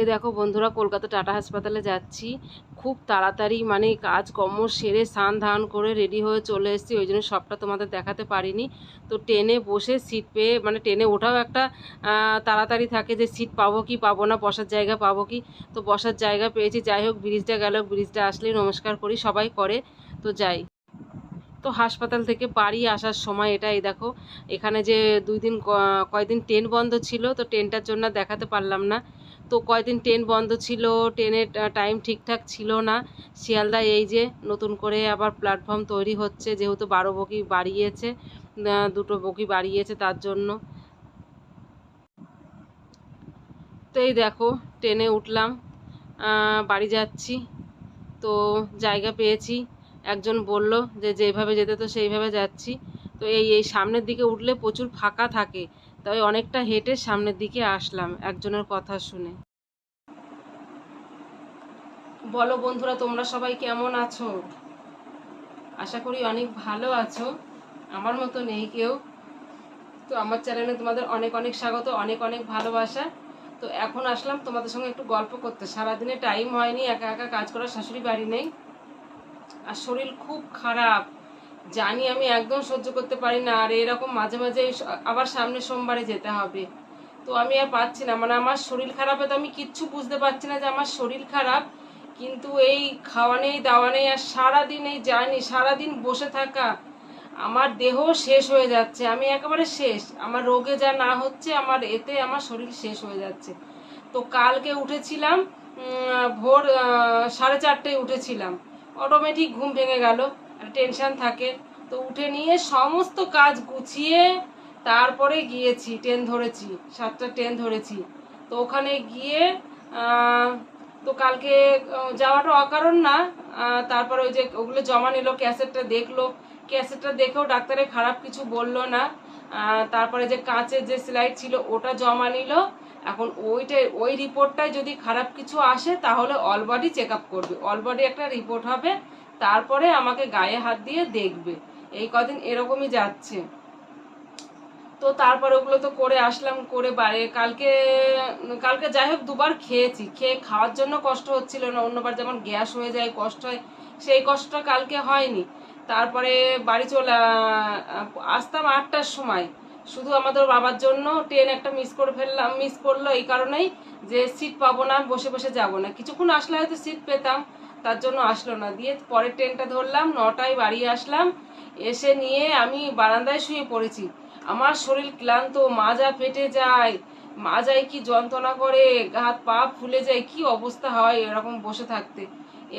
এই দেখো বন্ধুরা, কলকাতা টাটা হাসপাতালে যাচ্ছি। খুব তাড়াতাড়ি মানে কাজ কর্ম সেরে স্নান ধান করে রেডি হয়ে চলে এসেছি। ওই জন্য সবটা তোমাদের দেখাতে পারিনি। তো ট্রেনে বসে সিট পেয়ে মানে ট্রেনে ওঠাও একটা তাড়াতাড়ি থাকে যে সিট পাবো কি, পাবো না, বসার জায়গা পাবো কি। তো বসার জায়গা পেয়েছি। যাই হোক ব্রিজটা গেল ব্রিজটা আসলেই নমস্কার করি, সবাই করে। তো যাই। তো হাসপাতাল থেকে বাড়ি আসার সময় এটাই দেখো, এখানে যে দুই দিন কয়দিন ট্রেন বন্ধ ছিল, তো ট্রেনটার জন্য দেখাতে পারলাম না। তো কয়দিন ট্রেন বন্ধ ছিল, ট্রেনের টাইম ঠিকঠাক ছিল না। শিয়ালদা এই যে নতুন করে আবার প্ল্যাটফর্ম তৈরি হচ্ছে, যেহেতু বারো বগি বাড়িয়েছে দুটো বগি বাড়িয়েছে তার জন্য। তো এই দেখো, ট্রেনে উঠলাম বাড়ি যাচ্ছি, তো জায়গা পেয়েছি। একজন বলল যে যেভাবে যেতে তো সেইভাবে যাচ্ছি। তো এই এই সামনের দিকে উঠলে প্রচুর ফাঁকা থাকে, তাই অনেকটা হেঁটে সামনের দিকে আসলাম একজনের কথা শুনে। বলো বন্ধুরা, তোমরা সবাই কেমন আছো? আশা করি অনেক ভালো আছো, আমার মতো নেই কেউ। তো আমার চ্যানেলে তোমাদের অনেক অনেক স্বাগত, অনেক অনেক ভালোবাসা। তো এখন আসলাম তোমাদের সঙ্গে একটু গল্প করতে। সারাদিনে টাইম হয়নি, একা একা কাজ করার, শাশুড়ি বাড়ি নেই। আর শরীর খুব খারাপ। জানি আমি একদম সহ্য করতে পারি না, আর এরকম মাঝে মাঝে আবার সামনে সোমবারে যেতে হবে। তো আমি আর পাচ্ছি না মানে আমার শরীর খারাপে তো আমি কিচ্ছু বুঝতে পারছি না যে আমার শরীর খারাপ, কিন্তু এই খাওয়া নেই, দাওয়া নেই, আর সারাদিন এই জানি সারাদিন বসে থাকা, আমার দেহ শেষ হয়ে যাচ্ছে, আমি একেবারে শেষ। আমার রোগে যা না হচ্ছে, আমার এতে আমার শরীর শেষ হয়ে যাচ্ছে। তো কালকে উঠেছিলাম ভোর সাড়ে চারটেয় উঠেছিলাম। অটোমেটিক ঘুম ভেঙে গেল টেনশন থাকে। তো উঠে নিয়ে সমস্ত কাজ গুছিয়ে তারপরে গিয়েছি ট্রেন ধরেছি, সাতটা ট্রেন ধরেছি। তো ওখানে গিয়ে তো কালকে যাওয়াটা অকারণ না তারপরে ওই যে ওগুলো জমা নিল, ক্যাসেটটা দেখল। ক্যাসেটটা দেখেও ডাক্তারে খারাপ কিছু বলল না। তারপরে যে কাঁচের যে স্লাইড ছিল, ওটা জমা নিল। এখন ওইটাই ওই রিপোর্টটায় যদি খারাপ কিছু আসে, তাহলে অল বডি চেক আপ করবে। অল বডি একটা রিপোর্ট হবে, তারপরে আমাকে গায়ে হাত দিয়ে দেখবে। এই কদিন এরকমই যাচ্ছে। তো তারপর ওগুলো তো করে আসলাম, করে বাড়ি, কালকে কালকে যাই হোক দুবার খেয়েছি। খেয়ে খাওয়ার জন্য কষ্ট হচ্ছিল না, অন্যবার যেমন গ্যাস হয়ে যায়, কষ্ট হয়, সেই কষ্টটা কালকে হয়নি। তারপরে বাড়ি চলে আসতাম আটটার সময়। শুধু আমাদের বাবার জন্য ট্রেন একটা মিস করে ফেললাম মিস করল এই কারণেই যে সিট পাবো না বসে বসে যাব না। কিছুক্ষণ আসলে হয়তো সিট পেতাম, তার জন্য আসলো না। দিয়ে পরের ট্রেনটা ধরলাম, নটায় বাড়ি আসলাম, এসে নিয়ে আমি বারান্দায় শুয়ে পড়েছি। আমার শরীর ক্লান্ত মাজা ফেটে যায় মাজায় কি যন্ত্রণা করে হাত পা ফুলে যায়, কি অবস্থা হয় এরকম বসে থাকতে।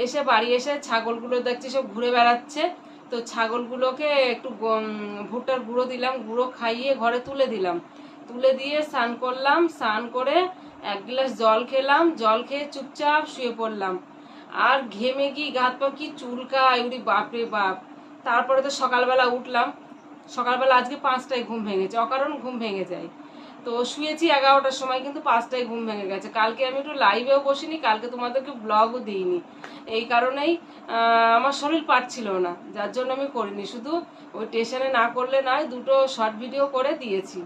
এসে বাড়ি এসে ছাগলগুলো দেখছি সব ঘুরে বেড়াচ্ছে। তো ছাগলগুলোকে একটু ভুট্টার গুঁড়ো দিলাম, গুঁড়ো খাইয়ে ঘরে তুলে দিলাম। তুলে দিয়ে স্নান করলাম, স্নান করে এক গ্লাস জল খেলাম, জল খেয়ে চুপচাপ শুয়ে পড়লাম। আর ঘেমে গিয়ে গাত পা কি চুলকায়, উরি বাপরে বাপ। তারপরে তো সকালবেলা উঠলাম। সকালবেলা আজকে পাঁচটায় ঘুম ভেঙেছে, অকারণ ঘুম ভেঙে যায়। তো শুয়েছি এগারোটার সময়, কিন্তু পাঁচটায় ঘুম ভেঙে গেছে। কালকে আমি একটু লাইভেও বসিনি, কালকে তোমাদেরকে ব্লগও দিইনি। এই কারণেই আমার শরীর পাচ্ছিল না, যার জন্য আমি করিনি। শুধু ওই স্টেশনে না করলে নয়, দুটো শর্ট ভিডিও করে দিয়েছি।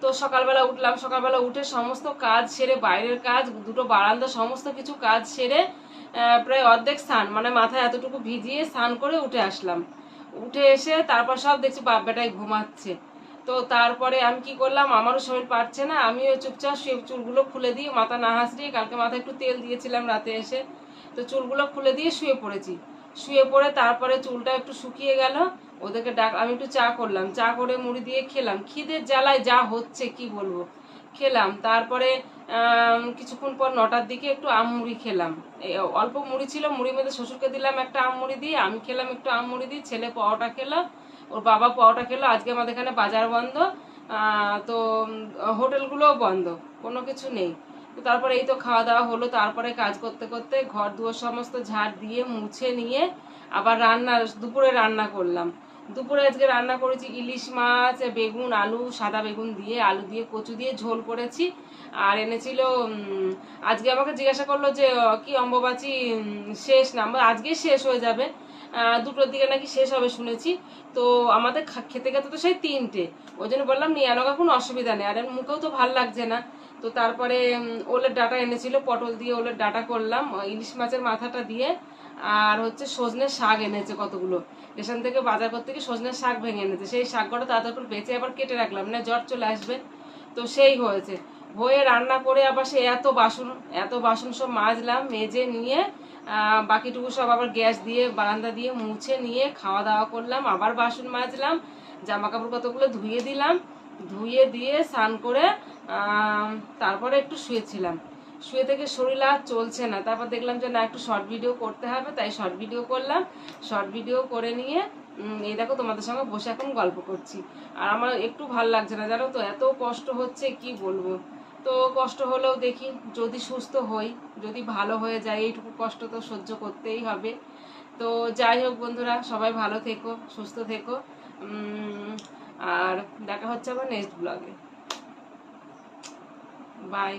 তো সকালবেলা উঠলাম, সকালবেলা উঠে সমস্ত কাজ সেরে, বাইরের কাজ, দুটো বারান্দা, সমস্ত কিছু কাজ সেরে প্রায় অর্ধেক স্নান মানে মাথায় এতটুকু ভিজিয়ে স্নান করে উঠে আসলাম। উঠে এসে তারপর সব দেখছি বাপ বেটায় ঘুমাচ্ছে। তো তারপরে আমি কি করলাম, আমারও শরীর পারছে না, আমিও চুপচাপ শুয়ে চুলগুলো খুলে দিয়ে মাথা না হাসড়িয়ে, কালকে মাথায় একটু তেল দিয়েছিলাম রাতে এসে, তো চুলগুলো খুলে দিয়ে শুয়ে পড়েছি। শুয়ে পড়ে তারপরে চুলটা একটু শুকিয়ে গেল, ওদেরকে ডাক, আমি একটু চা করলাম, চা করে মুড়ি দিয়ে খেলাম, খিদের জ্বালায় যা হচ্ছে, কি বলব? খেলাম, তারপরে কিছুক্ষণ পর নটার দিকে একটু আম মুড়ি খেলাম। অল্প মুড়ি ছিল, মুড়ির মধ্যে শ্বশুরকে দিলাম একটা আম মুড়ি দিয়ে, আমি খেলাম একটু আম মুড়ি দিয়ে, ছেলে পাওয়াটা খেলো ওর বাবা পাওয়াটা খেলো, আজকে আমাদের এখানে বাজার বন্ধ তো হোটেলগুলোও বন্ধ, কোনো কিছু নেই। তো তারপরে এই তো খাওয়া দাওয়া হলো, তারপরে কাজ করতে করতে ঘর দুয়ার সমস্ত ঝাড় দিয়ে, মুছে নিয়ে আবার রান্না, দুপুরে রান্না করলাম। দুপুরে আজকে রান্না করেছি ইলিশ মাছ, বেগুন, আলু, সাদা বেগুন দিয়ে, আলু দিয়ে কচু দিয়ে ঝোল করেছি। আর এনেছিল আজকে আমাকে জিজ্ঞাসা করল যে কি অম্বুবাচী শেষ না আজকে শেষ হয়ে যাবে। দুটোর দিকে নাকি শেষ হবে শুনেছি। তো আমাদের খেতে খেতে তো সেই তিনটে। ওই জন্য বললাম, নিয়ে আনো কোনো অসুবিধা নেই। আর মুখেও তো ভালো লাগছে না। তো তারপরে ওলের ডাটা এনেছিল, পটল দিয়ে ওলের ডাটা করলাম ইলিশ মাছের মাথাটা দিয়ে। আর হচ্ছে সজনের শাক এনেছে কতগুলো। স্টেশন থেকে বাজার করতে গিয়ে সজনের শাক ভেঙে এনেছে। সেই শাক কটা তাড়াতাড়ি বেঁচে আবার কেটে রাখলাম। না জ্বর চলে আসবে। তো সেই হয়েছে। হয়ে রান্না করে আবার সে এত বাসন এত বাসন সব মাজলাম, মেজে নিয়ে বাকিটুকু সব আবার গ্যাস দিয়ে, বারান্দা দিয়ে মুছে নিয়ে খাওয়া দাওয়া করলাম, আবার বাসন মাজলাম জামা কাপড় কতগুলো ধুয়ে দিলাম, ধুয়ে দিয়ে স্নান করে তারপরে একটু শুয়েছিলাম। শুয়ে থেকে শরীর আর চলছে না, তারপর দেখলাম যে না, একটু শর্ট ভিডিও করতে হবে, তাই শর্ট ভিডিও করলাম। শর্ট ভিডিও করে নিয়ে এই দেখো তোমাদের সঙ্গে বসে এখন গল্প করছি। আর আমার একটু ভালো লাগছে না, জানো তো, এত কষ্ট হচ্ছে, কি বলব? তো কষ্ট হলেও দেখি, যদি সুস্থ হই, যদি ভালো হয়ে যায়, এইটুকু কষ্ট তো সহ্য করতেই হবে। তো যাই হোক বন্ধুরা, সবাই ভালো থেকো, সুস্থ থেকো। আর দেখা হচ্ছে আবার নেক্সট ব্লগে বাই